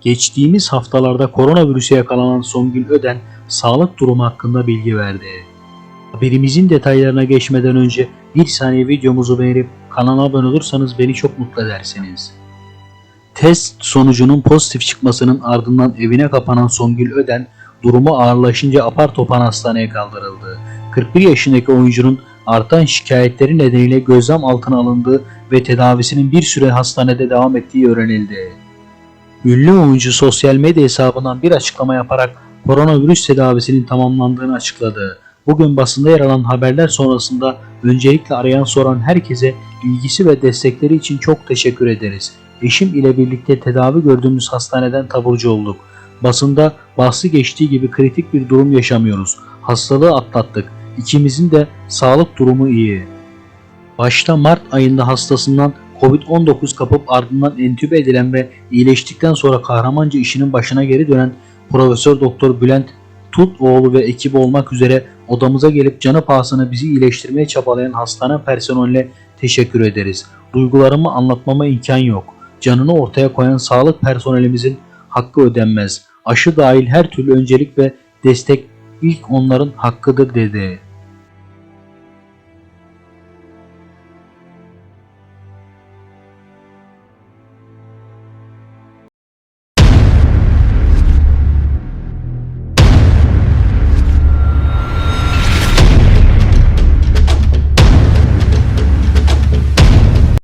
geçtiğimiz haftalarda koronavirüse yakalanan Songül Öden sağlık durumu hakkında bilgi verdi. Haberimizin detaylarına geçmeden önce bir saniye videomuzu beğenip kanala abone olursanız beni çok mutlu edersiniz. Test sonucunun pozitif çıkmasının ardından evine kapanan Songül Öden durumu ağırlaşınca apar topar hastaneye kaldırıldı. 41 yaşındaki oyuncunun artan şikayetleri nedeniyle gözlem altına alındığı ve tedavisinin bir süre hastanede devam ettiği öğrenildi. Ünlü oyuncu sosyal medya hesabından bir açıklama yaparak koronavirüs tedavisinin tamamlandığını açıkladı. Bugün basında yer alan haberler sonrasında öncelikle arayan soran herkese ilgisi ve destekleri için çok teşekkür ederiz. Eşim ile birlikte tedavi gördüğümüz hastaneden taburcu olduk. Basında bahsi geçtiği gibi kritik bir durum yaşamıyoruz. Hastalığı atlattık. İkimizin de sağlık durumu iyi. Başta Mart ayında hastasından Covid-19 kapıp ardından entübe edilen ve iyileştikten sonra kahramanca işinin başına geri dönen Profesör Doktor Bülent Tutoğlu ve ekibi olmak üzere odamıza gelip canı pahasına bizi iyileştirmeye çabalayan hastane personeline teşekkür ederiz. Duygularımı anlatmama imkan yok. Canını ortaya koyan sağlık personelimizin hakkı ödenmez. Aşı dahil her türlü öncelik ve destek ilk onların hakkıdır dedi.